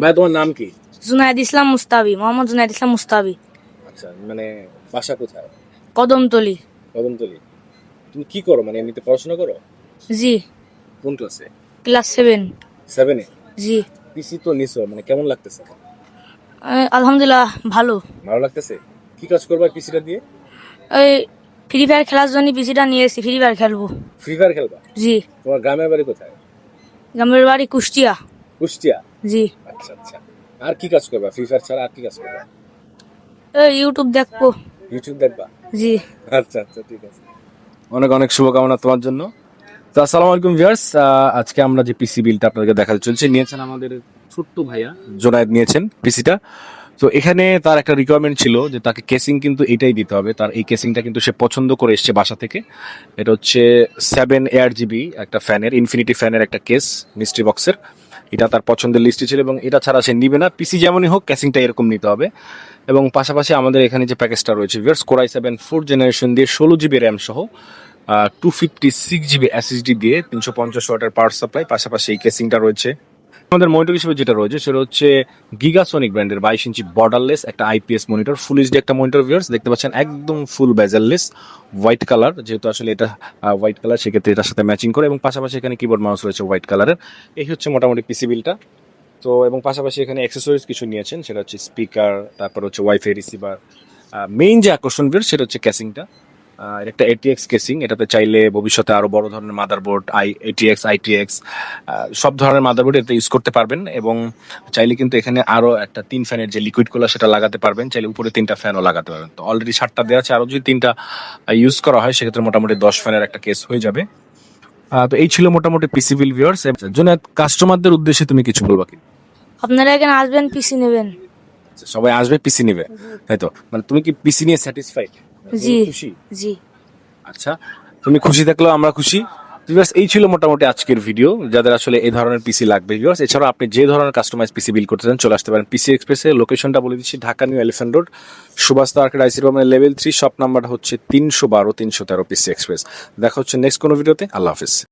ভাই তোমার নাম কি? জুনায়দ ইসলাম মুস্তাবি মোহাম্মদ জুনায়দ ইসলাম মুস্তাবি। আচ্ছা মানে বাসা কোথায়? কদমতলি। কদমতলি। তুমি কি করো? মানে এমনিতে পড়াশোনা করো? জি। কোন ক্লাসে ক্লাস সেভেন। সেভেনে জি। পিসি তো নিছো মানে কেমন লাগতেছে? আলহামদুলিল্লাহ ভালো। ভালো লাগতেছে? কি কাজ করবা পিসিটা দিয়ে? এই ফ্রি ফায়ার খেলার জন্য পিসিটা নিয়ে এসেছি ফ্রি ফায়ার খেলব। ফ্রি ফায়ার খেলবা? জি। তোমার গ্রামের বাড়ি কোথায়? গ্রামের বাড়ি কুষ্টিয়া। কুষ্টিয়া? জি। আচ্ছা আচ্ছা। আর কি কাজ করবা? ফ্রি ফায়ার ছাড়া আর কি কাজ করবা? এই ইউটিউব দেখব। ইউটিউব দেখবা? জি। আচ্ছা আচ্ছা ঠিক আছে। অনেক অনেক শুভকামনা তোমার জন্য। তো আসসালামু আলাইকুম ভিউয়ার্স আজকে আমরা যে পিসি বিলটা আপনাদেরকে দেখাতে চলছে নিয়েছেন আমাদের ছোট্ট ভাইয়া জোনায়েদ নিয়েছেন পিসিটা তো এখানে তার একটা রিকোয়ারমেন্ট ছিল যে তাকে কেসিং কিন্তু এটাই দিতে হবে। তার এই কেসিংটা কিন্তু সে পছন্দ করে এসছে বাসা থেকে। এটা হচ্ছে সেভেন এয়ার জিবি একটা ফ্যানের ইনফিনিটি ফ্যানের একটা কেস মিস্ট্রি বক্সের এটা তার পছন্দের লিস্টে ছিল এবং এটা ছাড়া সে নিবে না। পিসি যেমনই হোক ক্যাসিংটা এরকম নিতে হবে। এবং পাশাপাশি আমাদের এখানে যে প্যাকেজটা রয়েছে viewers Core i seven four generation দিয়ে ষোলো জিবি র্যাম সহ two fifty six GB SSD দিয়ে তিনশো পঞ্চাশ ওয়াটের পাওয়ার সাপ্লাই পাশাপাশি এই ক্যাসিংটা রয়েছে আমাদের মনিটর হিসেবে যেটা রয়েছে, সেটা হচ্ছে গিগাসনিক ব্র্যান্ডের বাইশ ইঞ্চি বর্ডারলেস একটা আইপিএস মনিটর ফুল এইচডি একটা মনিটর ভিউয়ার্স দেখতে পাচ্ছেন একদম ফুল বেজারলেস হোয়াইট কালার যেহেতু আসলে এটা হোয়াইট কালার সেক্ষেত্রে এটার সাথে ম্যাচিং করে, এবং পাশাপাশি এখানে কিবোর্ড মাউস রয়েছে হোয়াইট কালারের এই হচ্ছে মোটামুটি পিসি বিলটা তো, এবং পাশাপাশি এখানে অ্যাক্সেসরিজ কিছু নিয়েছেন, সেটা হচ্ছে স্পিকার তারপর হচ্ছে ওয়াইফাই রিসিভার মেইন যে আকর্ষণ বের সেটা হচ্ছে ক্যাসিংটা একটা এটিএক্স কেসিং এটাতে চাইলে ভবিষ্যতে আরও বড় ধরনের মাদারবোর্ড আই এটিএক্স আইটিএক্স সব ধরনের মাদারবোর্ড এটা ইউজ করতে পারবেন এবং চাইলে কিন্তু এখানে আরও একটা তিন ফ্যানের যে লিকুইড কুলার সেটা লাগাতে পারবেন চাইলে উপরে তিনটা ফ্যানও লাগাতে পারবেন। তো অলরেডি সাতটা দেওয়া আছে আরও যদি তিনটা ইউজ করা হয় সেক্ষেত্রে মোটামুটি দশ ফ্যানের একটা কেস হয়ে যাবে। তো এই ছিল মোটামুটি পিসি বিল ভিউয়ার্স জন্য কাস্টমারদের উদ্দেশ্যে তুমি কিছু বলবা কি? আপনারা এখানে আসবেন পিসি নেবেন। আচ্ছা, সবাই আসবে পিসি নেবে তাই তো? মানে তুমি কি পিসি নিয়ে স্যাটিসফাইড জি খুশি? জি। আচ্ছা তুমি খুশি থাকলেও আমরা খুশি। ভিউয়ার্স এই ছিল মোটামুটি আজকের ভিডিও। যাদের আসলে এই ধরনের পিসি লাগবে ভিউয়ার্স এছাড়াও আপনি যে ধরনের কাস্টমাইজ পিসি বিল করতে চান চলে আসতে পারেন পিসি এক্সপ্রেসের লোকেশনটা বলে দিচ্ছি Dhaka new elephant road Subhash তার্কেট আইসি রোমের লেভেল থ্রি শপ নাম্বারটা হচ্ছে তিনশো বারো তিনশো তেরো পিসি এক্সপ্রেস দেখা হচ্ছে নেক্সট কোনো ভিডিওতে। আল্লাহ হাফিজ।